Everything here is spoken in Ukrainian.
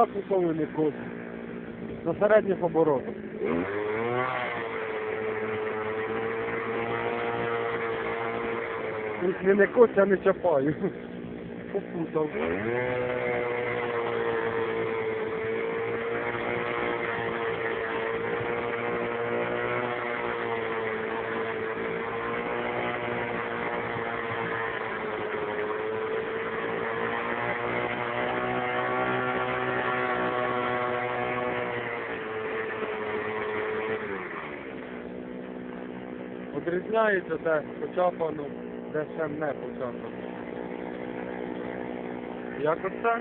так ніколи не. На середніх оборотах. Тут не не косить, не чапаю. Попутав. Одрізняється де почапано, де ще не почапано. Як оце?